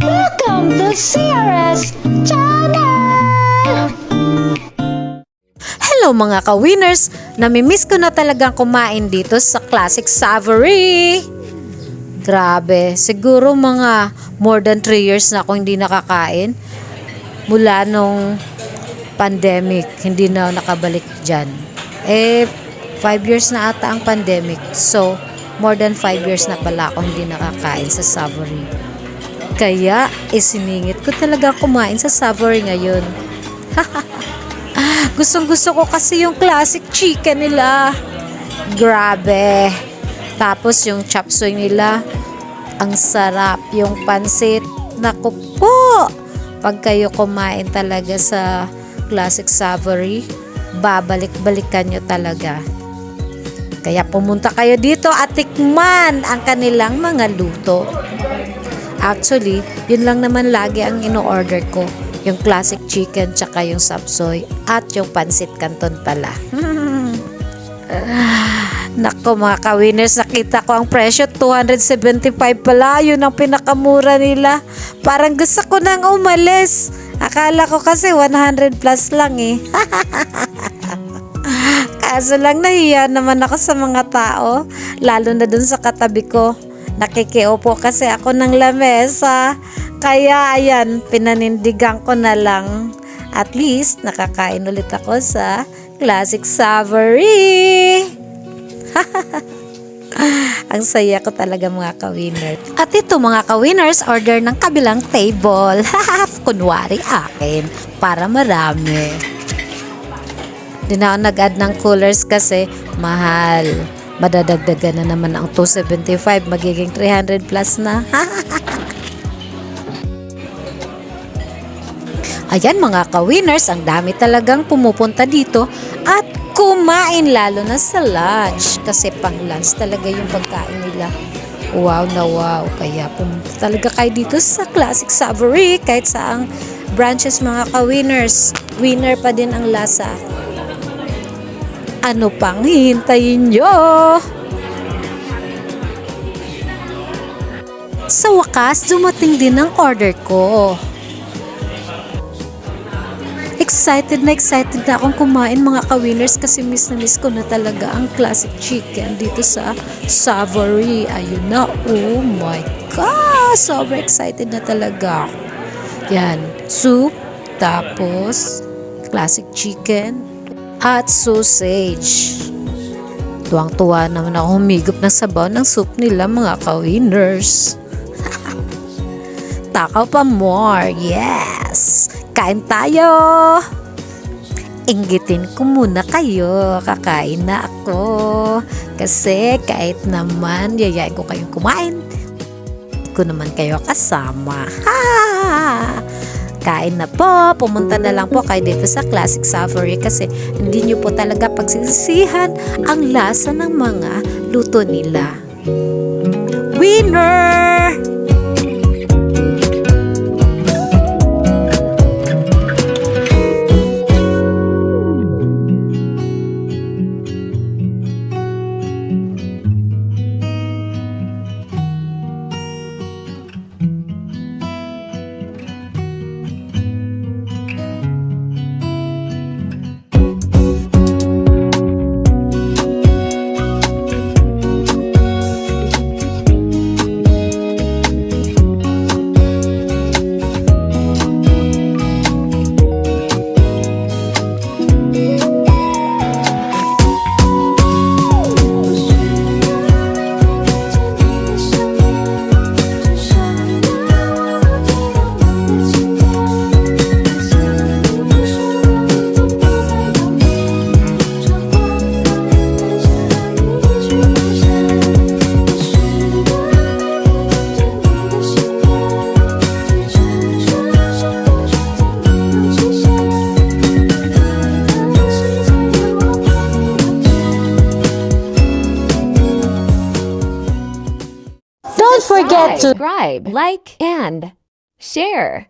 Welcome to CRS Channel! Hello mga ka-winners! Namimiss ko na talagang kumain dito sa Classic Savory! Grabe, siguro mga more than 3 years na ako hindi nakakain mula nung pandemic, hindi na nakabalik dyan. Eh, 5 years na ata ang pandemic. So, more than 5 years na pala ako hindi nakakain sa Savory. Kaya, isiningit ko talaga kumain sa Savory ngayon. Gustong gusto ko kasi yung classic chicken nila. Grabe. Tapos yung chop suey nila, ang sarap. Yung pansit, naku po. Pag kayo kumain talaga sa classic savory, babalik-balikan nyo talaga. Kaya pumunta kayo dito at tikman ang kanilang mga luto. Actually, yun lang naman lagi ang ino-order ko. Yung classic chicken, tsaka yung sapsoy, at yung pansit canton pala. Nako mga ka-winners, nakita ko ang presyo, 275 pala. Yun ang pinakamura nila. Parang gusto ko nang umalis. Akala ko kasi 100 plus lang eh. Kaso lang nahiya naman ako sa mga tao, lalo na dun sa katabi ko. Nakikiupo kasi ako ng lamesa. Kaya ayan, pinanindigan ko na lang. At least, nakakain ulit ako sa Classic Savory. Ang saya ko talaga mga ka-winner. At ito mga ka-winners, order ng kabilang table. Kunwari akin, para marami. Di na ako nag-add ng coolers kasi mahal. Madadagdagan na naman ang 275, magiging 300 plus na. Ayan mga ka-winners, ang dami talagang pumupunta dito at kumain lalo na sa lunch kasi pang lunch talaga yung pagkain nila. Wow na wow. Kaya pumunta talaga kayo dito sa Classic Savory kahit saang branches mga ka-winners. Winner pa din ang lasa. Ano pang hihintayin nyo? Sa wakas, dumating din ang order ko. Excited na excited na akong kumain mga ka-winners kasi miss na miss ko na talaga ang classic chicken dito sa Savory. Ayun na, oh my God! Sobrang excited na talaga. Yan, soup, tapos classic chicken, at sausage. Tuwang-tuwa naman ako humigop ng sabaw ng soup nila mga ka-winners. Takaw pa more, yes! Kain tayo! Inggitin ko muna kayo, kakain na ako. Kasi kahit naman yayain ko kayong kumain, ko naman kayo kasama. Ha! Kain na po, pumunta na lang po kayo dito sa Classic Savory kasi hindi nyo po talaga pagsisisihan ang lasa ng mga luto nila. Winner! Don't forget to subscribe, like, and share.